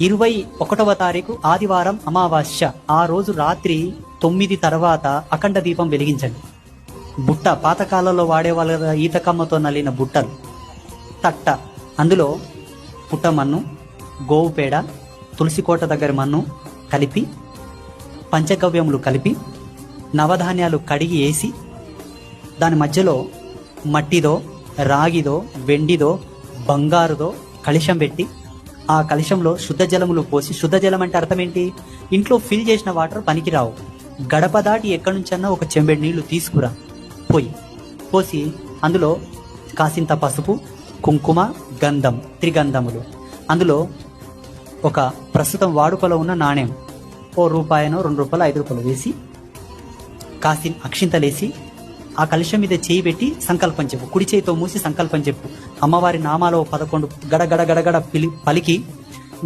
ఇరవై ఒకటవ తారీఖు ఆదివారం అమావాస్య. ఆ రోజు రాత్రి తొమ్మిది తర్వాత అఖండ దీపం వెలిగించండి. బుట్ట పాతకాలంలో వాడేవాళ్ళ కదా ఈతకమ్మతో నల్లిన బుట్టలు. తట్ట. అందులో పుట్ట మన్ను గోవు పేడ తులసి కోట దగ్గర మన్ను కలిపి పంచగవ్యములు కలిపి నవధాన్యాలు కడిగి వేసి దాని మధ్యలో మట్టిదో రాగిదో వెండిదో బంగారుదో కళిషం పెట్టి ఆ కలుషంలో శుద్ధ జలములు పోసి శుద్ధ జలం అంటే అర్థం ఏంటి ఇంట్లో ఫిల్ చేసిన వాటర్ పనికిరావు. గడప దాటి ఎక్కడి నుంచన్నా ఒక చెంబెడు నీళ్ళు తీసుకురా. పోయి. పోసి అందులో కాసింత పసుపు కుంకుమ గంధం త్రిగంధములు. అందులో ఒక ప్రస్తుతం వాడుకలో ఉన్న నాణ్యం ఓ రూపాయనో రెండు రూపాయలు ఐదు రూపాయలు వేసి కాసి అక్షింతలేసి ఆ కలుషం మీద చేయి పెట్టి సంకల్పం చెప్పు. కుడి చేయితో మూసి సంకల్పం చెప్పు. అమ్మవారి నామాలో పదకొండు గడగడ గడగడ పిలి పలికి